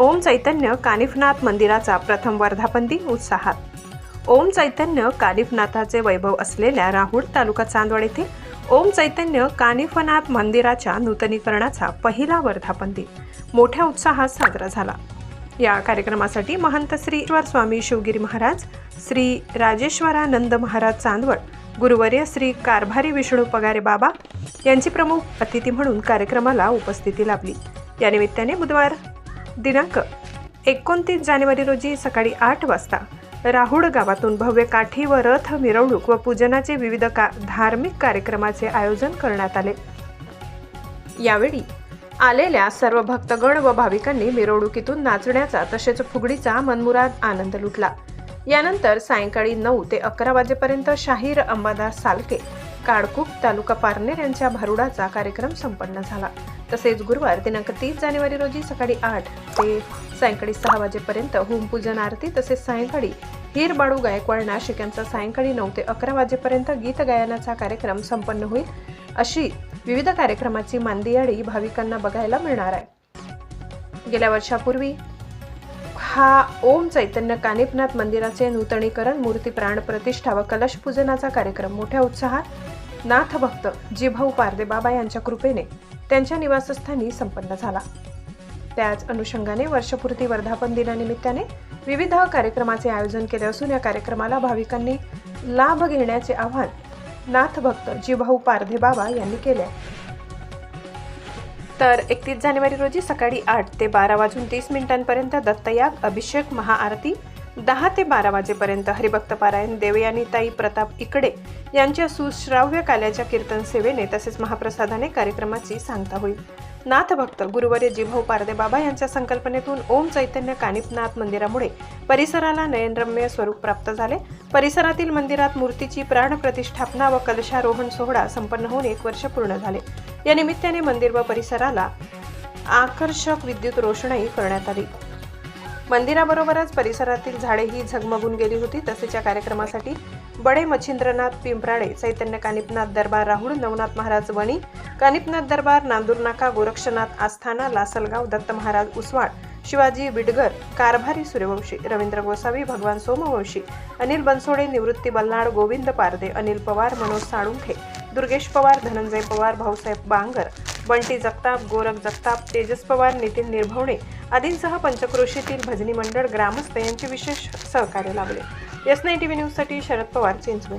ओम चैतन्य कानिफनाथ मंदिराचा प्रथम वर्धापन दिन उत्साहात. ओम चैतन्य कानिफनाथाचे वैभव असलेल्या राहुल तालुका चांदवड येथे ओम चैतन्य कानिफनाथ मंदिराच्या नूतनीकरणाचा पहिला वर्धापन दिन मोठ्या उत्साहात साजरा झाला. या कार्यक्रमासाठी महंत श्री स्वामी शिवगिरी महाराज श्री राजेश्वरानंद महाराज चांदवड गुरुवर्य श्री कारभारी विष्णू पगारे बाबा यांची प्रमुख अतिथी म्हणून कार्यक्रमाला उपस्थिती लाभली. या निमित्ताने बुधवार दिनांक एकोणतीस जानेवारी रोजी सकाळी आठ वाजता राहुड गावातून भव्य काठी व रथ मिरवणूक व पूजनाचे विविध का धार्मिक कार्यक्रमाचे आयोजन करण्यात आले. यावेळी आलेल्या सर्व भक्तगण व भाविकांनी मिरवणुकीतून नाचण्याचा तसेच फुगडीचा मनमुराद आनंद लुटला. यानंतर सायंकाळी नऊ ते अकरा वाजेपर्यंत शाहीर अंबादास सालके काडकूप तालुका पारनेर यांच्या भारुडाचा कार्यक्रम संपन्न झाला. तसेच गुरुवार दिनांक तीस जानेवारी रोजी सकाळी आठ ते सायंकाळी सहा वाजेपर्यंत होमपूजन आरती तसेच सायंकाळी हीर बाळू गायकवाड नाशिक यांचा सायंकाळी नऊ ते अकरा वाजेपर्यंत गीत गायनाचा कार्यक्रम संपन्न होईल अशी विविध कार्यक्रमाची मांदियाळी भाविकांना बघायला मिळणार आहे. गेल्या वर्षापूर्वी हा ओम चैतन्य कानिपनाथ मंदिराचे नूतनीकरण मूर्ती प्राण प्रतिष्ठा व कलशपूजनाचा कार्यक्रम मोठ्या उत्साहात नाथ भक्त जिभाऊ पारदे बाबा यांच्या कृपेने त्यांच्या निवासस्थानी संपन्न झाला त्याच अनुषंगाने वर्षपूर्ती वर्धापन दिनानिमित्ताने विविध कार्यक्रमाचे आयोजन केले असून या कार्यक्रमाला भाविकांनी लाभ घेण्याचे आव्हान नाथ भक्त जिभाऊ पारधे बाबा यांनी केले आहे. तर एकतीस जानेवारी रोजी सकाळी आठ ते बारा वाजून तीस मिनिटांपर्यंत दत्तयाग अभिषेक महाआरती दहा ते बारा वाजेपर्यंत हरिभक्त पारायण देवयानीताई प्रताप इकडे यांच्या सुश्राव्य काल्याच्या कीर्तन सेवेने तसेच महाप्रसादाने कार्यक्रमाची सांगता होईल. नाथभक्त गुरुवर्य जिभाऊ पारदे बाबा यांच्या संकल्पनेतून ओम चैतन्य कानिपनाथ मंदिरामुळे परिसराला नयनरम्य स्वरूप प्राप्त झाले. परिसरातील मंदिरात मूर्तीची प्राणप्रतिष्ठापना व कलशारोहण सोहळा संपन्न होऊन एक वर्ष पूर्ण झाले. या निमित्ताने मंदिर व परिसराला आकर्षक विद्युत रोषणाई करण्यात आली. मंदिराबरोबरच परिसरातील झाडेही झगमगून गेली होती. तसेच या कार्यक्रमासाठी बडे मच्छिंद्रनाथ पिंपराडे चैतन्य कानिपनाथ दरबार राहुल नवनाथ महाराज वणी कानिपनाथ दरबार नांदूरनाका गोरक्षनाथ आस्थाना लासलगाव दत्त महाराज उसवाड शिवाजी बिडगर कारभारी सूर्यवंशी रवींद्र गोसावी भगवान सोमवंशी अनिल बनसोडे निवृत्ती बल्लाड गोविंद पारदे अनिल पवार मनोज साळुंखे दुर्गेश पवार धनंजय पवार भाऊसाहेब बांगर बंटी जगताप गोरख जगताप तेजस पवार नितीन निर्भवणे आदींसह पंचक्रोशीतील भजनी मंडळ ग्रामस्थ यांचे विशेष सहकार्य लाभले. एस नाईन टी व्ही न्यूजसाठी शरद पवार चिंचवड.